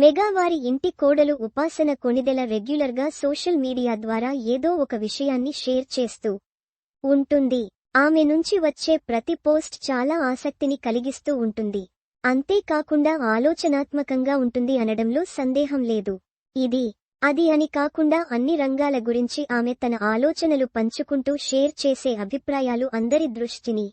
Mega వారి ఇంటి కోడలు ఉపాసన కొనిదెల రెగ్యులర్గా సోషల్ మీడియా ద్వారా ఏదో ఒక విషయాన్ని షేర్ చేస్తూ ఉంటుంది. ఆమె నుంచి వచ్చే ప్రతి పోస్ట్ చాలా ఆసక్తిని కలిగిస్తూ ఉంటుంది. అంతేకాకుండా ఆలోచనాత్మకంగా ఉంటుంది అనడంలో సందేహం లేదు. ఇది అది అని కాకుండా అన్ని రంగాల గురించి ఆమె తన ఆలోచనలు పంచుకుంటూ షేర్ చేసే అభిప్రాయాలు అందరి దృష్టిని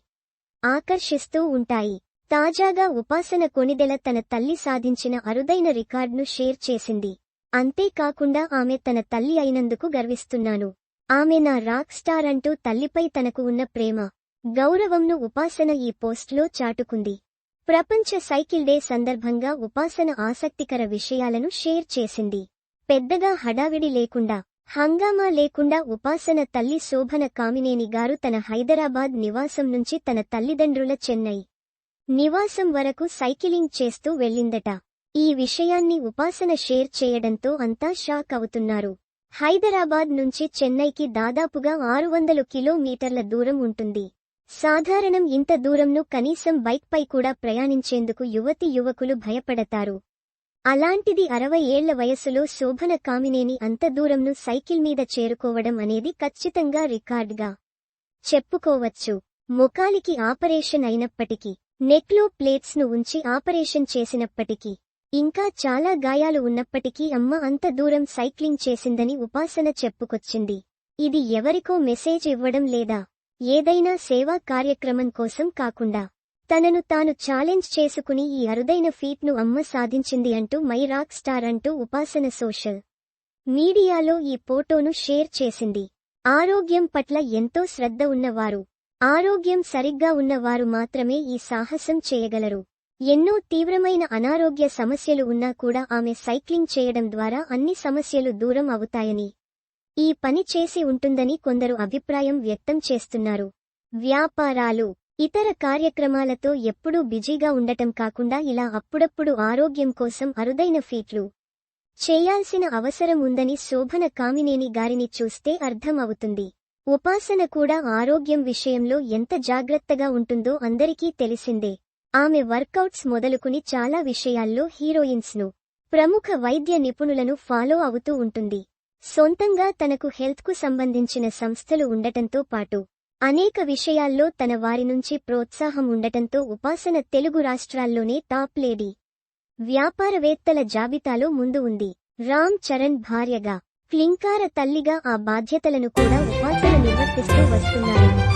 ఆకర్షిస్తూ ఉంటాయి. తాజాగా ఉపాసన కొనిదెల తన తల్లి సాధించిన అరుదైన రికార్డును షేర్ చేసింది. అంతేకాకుండా ఆమె తన తల్లి అయినందుకు గర్విస్తున్నాను. ఆమె నా రాక్ స్టార్ అంటూ తల్లిపై తనకు ఉన్న ప్రేమ గౌరవంను ఉపాసన ఈ పోస్ట్లో చాటుకుంది. ప్రపంచ సైకిల్ డే సందర్భంగా ఉపాసన ఆసక్తికర విషయాలను షేర్ చేసింది. పెద్దగా హడావిడి లేకుండా హంగామా లేకుండా ఉపాసన తల్లి శోభన కామినేని గారు తన హైదరాబాద్ నివాసం నుంచి తన తల్లిదండ్రుల చెన్నై నివాసం వరకు సైకిలింగ్ చేస్తూ వెళ్ళిందట. ఈ విషయాన్ని ఉపాసన షేర్ చేయడంతో అంతా షాక్ అవుతున్నారు. హైదరాబాద్ నుంచి చెన్నైకి దాదాపుగా ఆరు వందలు కిలోమీటర్ల దూరం ఉంటుంది. సాధారణం ఇంత దూరంను కనీసం బైక్పై కూడా ప్రయాణించేందుకు యువతి యువకులు భయపడతారు. అలాంటిది అరవై ఏళ్ళ వయసులో శోభన కామినేని అంత దూరంను సైకిల్ మీద చేరుకోవడం అనేది ఖచ్చితంగా రికార్డ్గా చెప్పుకోవచ్చు. ముఖాలికి ఆపరేషన్ అయినప్పటికీ నెక్లో ప్లేట్స్ను ఉంచి ఆపరేషన్ చేసినప్పటికీ ఇంకా చాలా గాయాలు ఉన్నప్పటికీ అమ్మ అంత దూరం సైక్లింగ్ చేసిందని ఉపాసన చెప్పుకొచ్చింది. ఇది ఎవరికో మెసేజ్ ఇవ్వడం లేదా ఏదైనా సేవా కార్యక్రమం కోసం కాకుండా. తనను తాను ఛాలెంజ్ చేసుకుని ఈ అరుదైన ఫీట్ను అమ్మ సాధించింది అంటూ మై రాక్ స్టార్ అంటూ ఉపాసన సోషల్ మీడియాలో ఈ ఫోటోను షేర్ చేసింది. ఆరోగ్యం పట్ల ఎంతో శ్రద్ధ ఉన్నవారు. ఆరోగ్యం సరిగ్గా ఉన్నవారు మాత్రమే ఈ సాహసం చేయగలరు. ఎన్నో తీవ్రమైన అనారోగ్య సమస్యలు ఉన్నా కూడా ఆమె సైక్లింగ్ చేయడం ద్వారా అన్ని సమస్యలు దూరం అవుతాయని ఈ పని చేసి ఉంటుందని కొందరు అభిప్రాయం వ్యక్తం చేస్తున్నారు. వ్యాపారాలు ఇతర కార్యక్రమాలతో ఎప్పుడూ బిజీగా ఉండటం కాకుండా ఇలా అప్పుడప్పుడు ఆరోగ్యం కోసం అరుదైన ఫీట్లు చేయాల్సిన అవసరం ఉందని శోభన కామినేని గారిని చూస్తే అర్థం అవుతుంది ఉపాసన కూడా ఆరోగ్యం విషయంలో ఎంత జాగ్రత్తగా ఉంటుందో అందరికీ తెలిసిందే. ఆమె వర్కౌట్స్ మొదలుకుని చాలా విషయాల్లో హీరోయిన్స్ను ప్రముఖ వైద్య నిపుణులను ఫాలో అవుతూ ఉంటుంది. సొంతంగా తనకు హెల్త్కు సంబంధించిన సంస్థలు ఉండటంతో పాటు అనేక విషయాల్లో తన వారి నుంచి ప్రోత్సాహం ఉండటంతో ఉపాసన తెలుగు రాష్ట్రాల్లోనే టాప్ లేడీ. వ్యాపారవేత్తల జాబితాలో ముందు ఉంది. రామ్ చరణ్ భార్యగా క్లింకార తల్లిగా ఆ బాధ్యతలను కూడా стороны надпись «Новое.